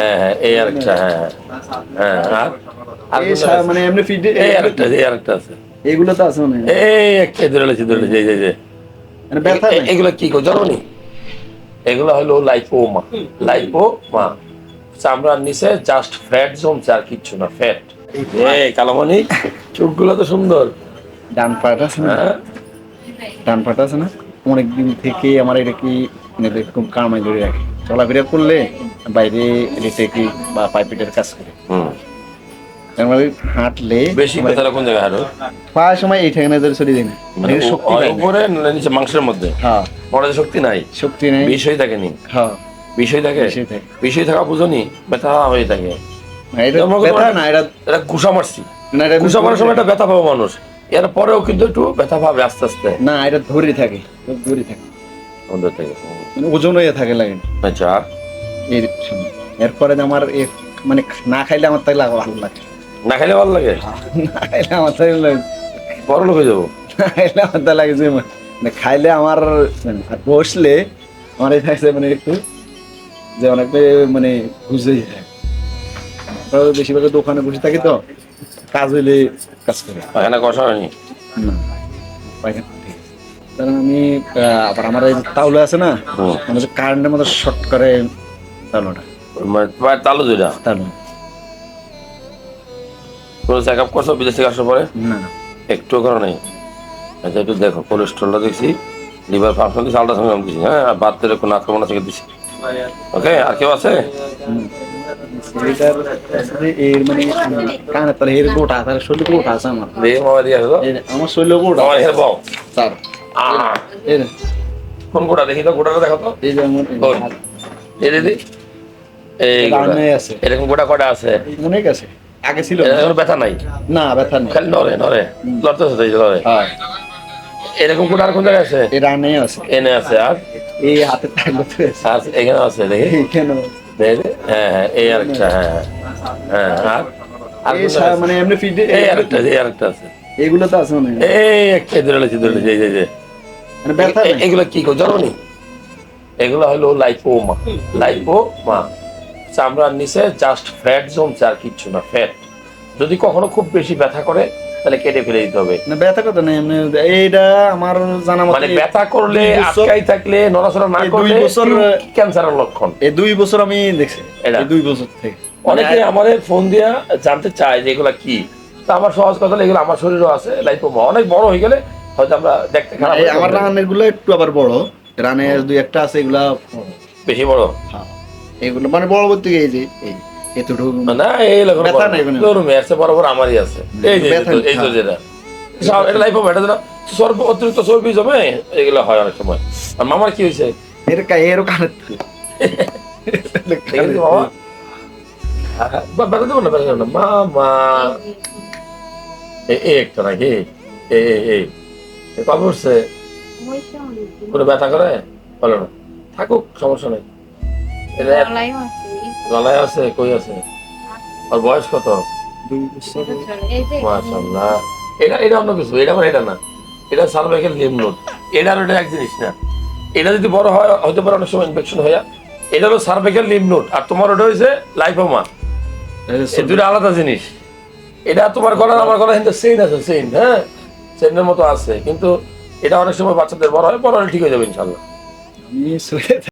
হ্যাঁ হ্যাঁ এই আরেকটা হ্যাঁ আর? মানে এমনি ফিট এই আরেকটা এই আরেকটা আছে। এগুলো তো আছে এই একটা ধরে লেছি ধরে লেছি এই যে, এই যে। ব্যথা এ- নাই। এগুলো কি কো জানো এগুলো হলো লাইপোমা লাইপোমা চামড়ার নিচে জাস্ট ফ্যাট জমছে আর কিচ্ছু না ফ্যাট এই কালামণি চোখগুলো তো সুন্দর। ডান পাটা আছে না? ডান পাটা আছে না? অনেক দিন থেকে আমার এটা কি মানে এরকম কামাই ধরে রাখে। চলাফেরা করলে বাইরে বা পাইপেটের কাজ করে। হুম। মানে হাঁটলে বেশি ব্যথাটা কোন জায়গায় হারো পাওয়ার সময় এই ঠেকানা ধরে চলে যায় না। মানে এর শক্তি নাই। উপরে নিচে মাংসের মধ্যে? হ্যাঁ। বড় শক্তি নাই? শক্তি নেই। বিষয় থাকেনি হ্যাঁ। বিষয় থাকে? বিষয় থাকা। বুঝনি? ব্যথা হয়ে থাকে। না, এটা তোমাকে ব্যথা না এটা এটা ঘুষা মারছি। না এটা ঘুষা মারার সময় একটা ব্যথা পাবে মানুষ। এর পরেও কিন্তু একটু ব্যথা পাবে আস্তে আস্তে। না এটা ধরে থাকে। ধরে থাকে। মানে ওজন হয়ে থাকে লাগে আচ্ছা। এরপরে আমার মানে না খাইলে আমার তাই লাগা ভালো লাগে। না খাইলে ভালো লাগে? না খাইলে আমার তাই বড় লোক হয়ে যাব? না খাইলে আমার তাই লাগে যে মানে খাইলে আমার মানে আর বসলে আমার এই থাকছে মানে একটু যে অনেকটা মানে বুঝে যায়। বেশিরভাগ দোকানে বসে থাকি তো কাজ হইলে কাজ করে। এখানে কষা হয়নি? না পায়খানা কারণ আমি আবার আমার এই তাওলা আছে না। আমাদের কারেন্টের মতো শর্ট করে মানে তোমার তালু দুইটা? তাওলা কোনো চেক আপ করছ বিদেশ থেকে আসার পরে? না না। একটু করো আচ্ছা একটু দেখো কোলেস্ট্রলটা দেখছি। লিভার ফাংশন দিচ্ছি আলট্রাসাউন্ড দিচ্ছি হ্যাঁ? আর কোনো আক্রমণ ওকে আর কেউ আছে? মানে কানে গোটা? দেখি তো গোটাটা দেখো তো। এই যে আমার গোল। এই দিদি এই আছে। এরকম গোটা কটা আছে? অনেক আছে। আগে ছিল এর ব্যথা নাই? না ব্যথা নেই। খালি নরে নরে লড়তেছে তো এরকম গোটা আর কোন জায়গায় আছে? এই আছে। এনে আছে আর? এই হাতে থাকলে তো আছে। আর এখানে আছে দেখি। দেখি। হ্যাঁ হ্যাঁ এই আরেকটা হ্যাঁ হ্যাঁ। হ্যাঁ আর? আর? মানে এমনি ফিট এই আরেকটা এই আরেকটা আছে। এগুলো তো আছে মানে এই একটা ধরে লেছি ধরে লেছি এই এই মানে। এগুলো কি কো জানো এগুলো হলো লাইপোমা লাইপোমা চামড়ার নিচে জাস্ট ফ্যাট জমছে আর কিচ্ছু না ফ্যাট যদি কখনো খুব বেশি ব্যথা করে তাহলে কেটে ফেলে দিতে হবে। না ব্যথা কথা নেই এমনি এইটা আমার জানা মতে মানে ব্যথা করলে আটকাই থাকলে নড়াচড়া না এই দুই করলে বছর- ক্যান্সারের লক্ষণ। এই দুই বছর আমি দেখছি? এই দুই বছর থেকে। অনেকে আমাদের ফোন দিয়া জানতে চায় যে এগুলা কি। তা আমার সহজ কথা হলো, এগুলো আমার শরীরও আছে লাইপোমা অনেক বড় হয়ে গেলে হয়তো আমরা দেখতে খারাপ আমার। রানেরগুলো একটু আবার বড়। রানের দুই একটা আছে এগুলা বেশি বড়? হ্যাঁ। এগুলো মানে গিয়ে এই যে এই এতটুকু না এই ব্যথা নাই কোনো। আছে বড় আমারই আছে। এই যে এই তো যেটা। সব এটা লাইফ এটা যেটা সর্ব অতিরিক্ত চর্বি জমে এগুলো হয় অনেক সময়। আর মামার কি হয়েছে? এর কা এর কানে মামা আহা, দেবো না ব্যথা দেবো না। মামা। এই এই একটা নাকি? এই এই এই এই কবে উঠছে। কোনো ব্যথা করে? বলো না। থাকুক সমস্যা নেই। গলায় আছে কই আছে? আর বয়স কত? মাশাআল্লাহ। এটা এটা অন্য কিছু এটা মানে এটা না। এটা সার্ভাইকেল লিমনোড এটা আর ওটা এক জিনিস না। এটা যদি বড় হয় হতে পারে অনেক সময় ইনফেকশন হয়ে এটা হলো সার্ভাইকেল লিমনোড আর তোমার ওটা হয়েছে লাইফোমা এই দুটো আলাদা জিনিস। এটা তোমার গলার আমার গলা কিন্তু সেম আছে সেম হ্যাঁ? সেমের মতো আছে। কিন্তু এটা অনেক সময় বাচ্চাদের বড় হয় বড় হলে ঠিক হয়ে যাবে ইনশাল্লাহ